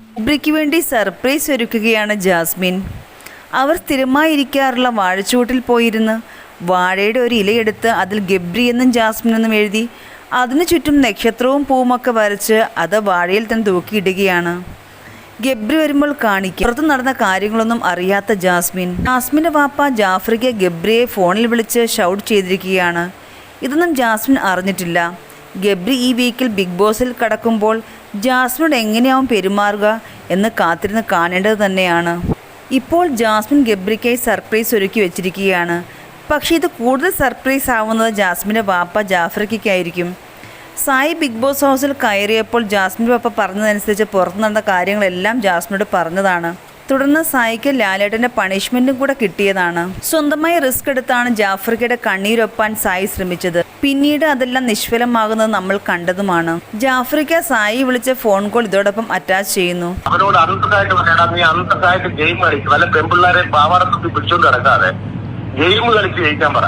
ഗബ്രിക്ക് വേണ്ടി സർപ്രൈസ് ഒരുക്കുകയാണ് ജാസ്മിൻ. അവർ സ്ഥിരമായിരിക്കാറുള്ള വാഴച്ചൂട്ടിൽ പോയിരുന്ന് വാഴയുടെ ഒരു ഇലയെടുത്ത് അതിൽ ഗബ്രി എന്നും ജാസ്മിൻ എന്നും എഴുതി അതിനു ചുറ്റും നക്ഷത്രവും പൂവുമൊക്കെ വരച്ച് അത് വാഴയിൽ തന്നെ തൂക്കിയിടുകയാണ്. ഗബ്രി വരുമ്പോൾ കാണിക്കും. പുറത്തു നടന്ന കാര്യങ്ങളൊന്നും അറിയാത്ത ജാസ്മിൻ. ജാസ്മിന്റെ വാപ്പ ജാഫ്രിക്ക് ഗബ്രിയെ ഫോണിൽ വിളിച്ച് ഷൗട്ട് ചെയ്തിരിക്കുകയാണ്. ഇതൊന്നും ജാസ്മിൻ അറിഞ്ഞിട്ടില്ല. ഗബ്രി ഈ വീക്കിൽ ബിഗ് ബോസിൽ കടക്കുമ്പോൾ ജാസ്മിൻ എങ്ങനെയാവും പെരുമാറുക എന്ന് കാത്തിരുന്ന് കാണേണ്ടത് തന്നെയാണ്. ഇപ്പോൾ ജാസ്മിൻ ഗബ്രിക്കായി സർപ്രൈസ് ഒരുക്കി വെച്ചിരിക്കുകയാണ്. പക്ഷേ ഇത് കൂടുതൽ സർപ്രൈസ് ആവുന്നത് ജാസ്മിന്റെ വാപ്പ ജാഫ്രിക്കായിരിക്കും സായി ബിഗ് ബോസ് ഹൗസിൽ കയറിയപ്പോൾ ജാസ്മിന്റെ വാപ്പ പറഞ്ഞതനുസരിച്ച് പുറത്തു നടന്ന കാര്യങ്ങളെല്ലാം ജാസ്മിനോട് പറഞ്ഞതാണ്. തുടർന്ന് സായിക്ക് ലാലേട്ടന്റെ പണിഷ്മെന്റും കൂടെ കിട്ടിയതാണ്. സ്വന്തമായി റിസ്ക് എടുത്താണ് ജാഫ്രിക്കയുടെ കണ്ണീരൊപ്പാൻ സായി ശ്രമിച്ചത്. പിന്നീട് അതെല്ലാം നിഷ്ഫലമാകുന്നത് നമ്മൾ കണ്ടതുമാണ്. ജാഫ്രിക്ക സായി വിളിച്ച ഫോൺ കോൾ ഇതോടൊപ്പം അറ്റാച്ച് ചെയ്യുന്നു. അവനോട് അന്തസ്സായിട്ട് പറയടാ നീ അന്തസ്സായിട്ട് ഗെയിം കളിക്കും. വല്ല പെമ്പിള്ളാരെ പാവാട തുപ്പി പിടിച്ചോണ്ട് കിടക്കാതെ ഗെയിം കളിച്ച് ജയിക്കാൻ പറ.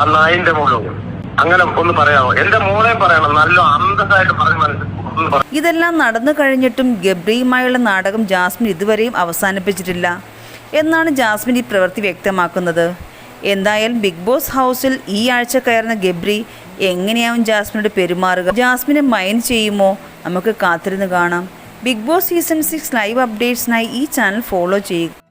ആ നായിന്റെ മോളും അങ്ങനെ ഒന്ന് പറയാമോ? എന്റെ മോളെ പറയണം. നല്ല അന്തസ്സായിട്ട് പറഞ്ഞു മനസ്സിലാക്കും ഇതെല്ലാം നടന്നു കഴിഞ്ഞിട്ടും ഗബ്രിയുമായുള്ള നാടകം ജാസ്മിൻ ഇതുവരെയും അവസാനിപ്പിച്ചിട്ടില്ല. എന്നാണ് ജാസ്മിൻ ഈ പ്രവൃത്തി വ്യക്തമാക്കുന്നത്. എന്തായാലും ബിഗ് ബോസ് ഹൗസിൽ ഈ ആഴ്ച കയറുന്ന ഗബ്രി എങ്ങനെയാവും ജാസ്മിനോട് പെരുമാറുക? ജാസ്മിനെ മൈൻഡ് ചെയ്യുമോ? നമുക്ക് കാത്തിരുന്ന് കാണാം. Big Boss season six live അപ്ഡേറ്റ്സിനായി ഈ ചാനൽ ഫോളോ ചെയ്യുക.